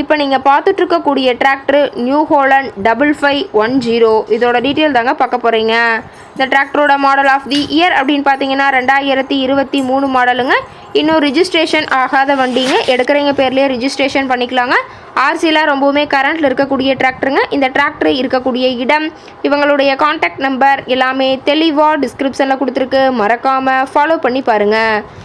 இப்போ நீங்கள் பார்த்துட்ருக்கக்கூடிய tractor New Holland double five one zero இதோட டீட்டெயில் தாங்க பார்க்க போகிறீங்க இந்த டிராக்டரோட மாடல் ஆஃப் தி இயர் அப்படின்னு பார்த்தீங்கன்னா ரெண்டாயிரத்தி இருபத்தி மூணு மாடலுங்க இன்னும் ரிஜிஸ்ட்ரேஷன் ஆகாத வண்டிங்க. எடுக்கிறவங்க பேர்லேயே ரிஜிஸ்ட்ரேஷன் பண்ணிக்கலாங்க. ஆர்சியில் ரொம்பவுமே கரண்ட்டில் இருக்கக்கூடிய டிராக்டருங்க இந்த டிராக்டர் இருக்கக்கூடிய இடம் இவங்களுடைய காண்டாக்ட் நம்பர் எல்லாமே தெளிவாக டிஸ்கிரிப்ஷனில் கொடுத்துருக்கு. மறக்காமல் ஃபாலோ பண்ணி பாருங்கள்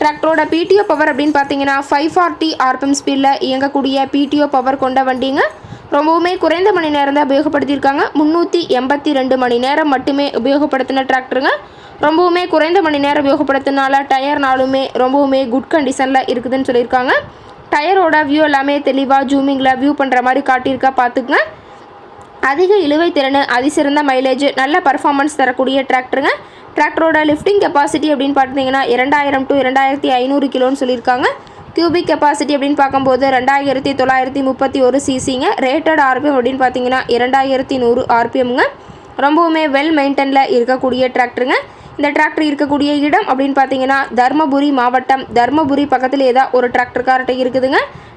டிராக்டரோட பிடிஓ பவர் அப்படின்னு பார்த்தீங்கன்னா ஃபைவ் ஃபார்ட்டி ஆர்பிஎம் ஸ்பீடில் இயங்கக்கூடிய பிடிஓ பவர் கொண்ட வண்டிங்க. ரொம்பவுமே குறைந்த மணி நேரம் தான் உபயோகப்படுத்தியிருக்காங்க. முந்நூற்றி எண்பத்தி ரெண்டு மணி நேரம் மட்டுமே உபயோகப்படுத்தின டிராக்டருங்க ரொம்பவுமே குறைந்த மணி நேரம் உபயோகப்படுத்தினால டயர்னாலுமே ரொம்பவுமே குட் கண்டிஷனில் இருக்குதுன்னு சொல்லியிருக்காங்க. டயரோட வியூ எல்லாமே தெளிவாக ஜூமிங்கில் வியூ பண்ணுற மாதிரி காட்டியிருக்கா பார்த்துக்குங்க. அதிக இழுவை திறன் அதிசிறந்த மைலேஜ் நல்ல பர்ஃபார்மன்ஸ் தரக்கூடிய டிராக்டருங்க டிராக்டரோட லிஃப்டிங் கெப்பாசிட்டி அப்படின்னு பார்த்தீங்கன்னா இரண்டாயிரம் டு இரண்டாயிரத்தி ஐநூறு கிலோன்னு சொல்லியிருக்காங்க. கியூபிக் கெப்பாசிட்டி அப்படின்னு பார்க்கும்போது ரெண்டாயிரத்தி தொள்ளாயிரத்தி முப்பத்தி ஒரு சிசிங்க ரேட்டட் ஆர்பிஎம் அப்படின்னு பார்த்தீங்கன்னா இரண்டாயிரத்தி நூறு ஆர்பிஎம்ங்க ரொம்பவுமே வெல் மெயின்டெனில் இருக்கக்கூடிய டிராக்டருங்க இந்த டிராக்டர் இருக்கக்கூடிய இடம் அப்படின்னு பார்த்தீங்கன்னா தர்மபுரி மாவட்டம் தர்மபுரி பக்கத்திலே தான் ஒரு டிராக்டர் கார்ட்டை இருக்குதுங்க.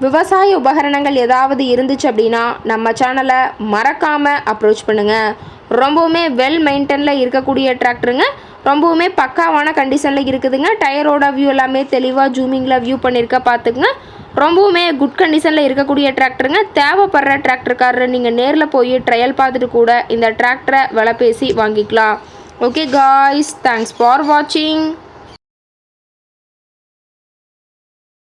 விவசாய உபகரணங்கள் ஏதாவது இருந்துச்சு அப்படின்னா நம்ம சேனலை மறக்காமல் அப்ரோச் பண்ணுங்கள் ரொம்பவுமே வெல் மெயின்டெனில் இருக்கக்கூடிய டிராக்டருங்க ரொம்பவுமே பக்காவான கண்டிஷனில் இருக்குதுங்க. டயரோட வியூ எல்லாமே தெளிவாக ஜூமிங்கில் வியூ பண்ணியிருக்க பார்த்துக்குங்க. ரொம்பவுமே குட் கண்டிஷனில் இருக்கக்கூடிய டிராக்டருங்க தேவைப்படுற டிராக்டர்காரர் நீங்கள் நேரில் போய் ட்ரையல் பார்த்துட்டு கூட இந்த டிராக்டரை விலை பேசி வாங்கிக்கலாம். ஓகே காய்ஸ் தேங்க்ஸ் ஃபார் வாட்சிங்